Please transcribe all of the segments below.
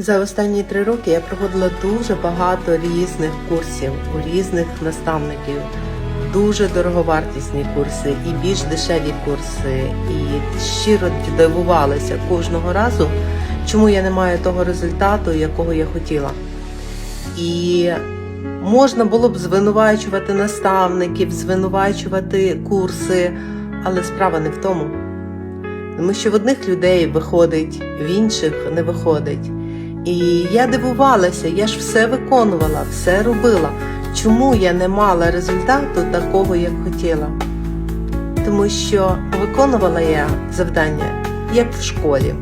За останні три роки я проходила дуже багато різних курсів у різних наставників. Дуже дороговартісні курси і більш дешеві курси. І щиро дивувалася кожного разу, чому я не маю того результату, якого я хотіла. І можна було б звинувачувати наставників, звинувачувати курси, але справа не в тому. Тому що в одних людей виходить, в інших не виходить. І я дивувалася, я ж все виконувала, все робила. Чому я не мала результату такого, як хотіла? Тому що виконувала я завдання, як в школі.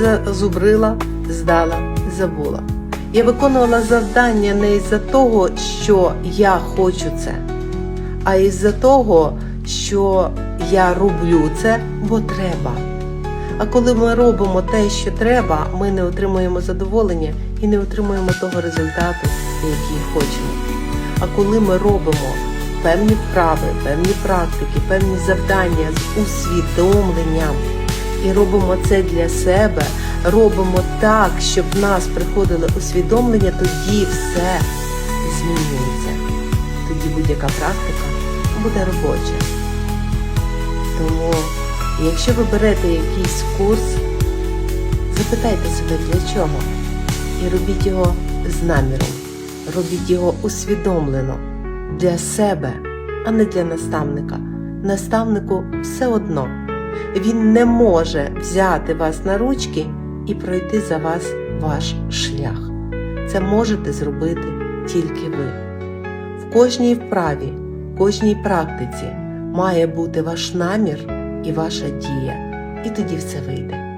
Зазубрила, здала, забула. Я виконувала завдання не із-за того, що я хочу це, а із-за того, що я роблю це, бо треба. А коли ми робимо те, що треба, ми не отримуємо задоволення і не отримуємо того результату, який хочемо. А коли ми робимо певні вправи, певні практики, певні завдання з усвідомленням і робимо це для себе, робимо так, щоб в нас приходило усвідомлення, тоді все змінюється. Тоді будь-яка практика буде робоча. Тому, якщо ви берете якийсь курс, запитайте себе для чого і робіть його з наміром, робіть його усвідомлено для себе, а не для наставника. Наставнику все одно. Він не може взяти вас на ручки і пройти за вас ваш шлях. Це можете зробити тільки ви. В кожній вправі, в кожній практиці має бути ваш намір і ваша дія, і тоді все вийде.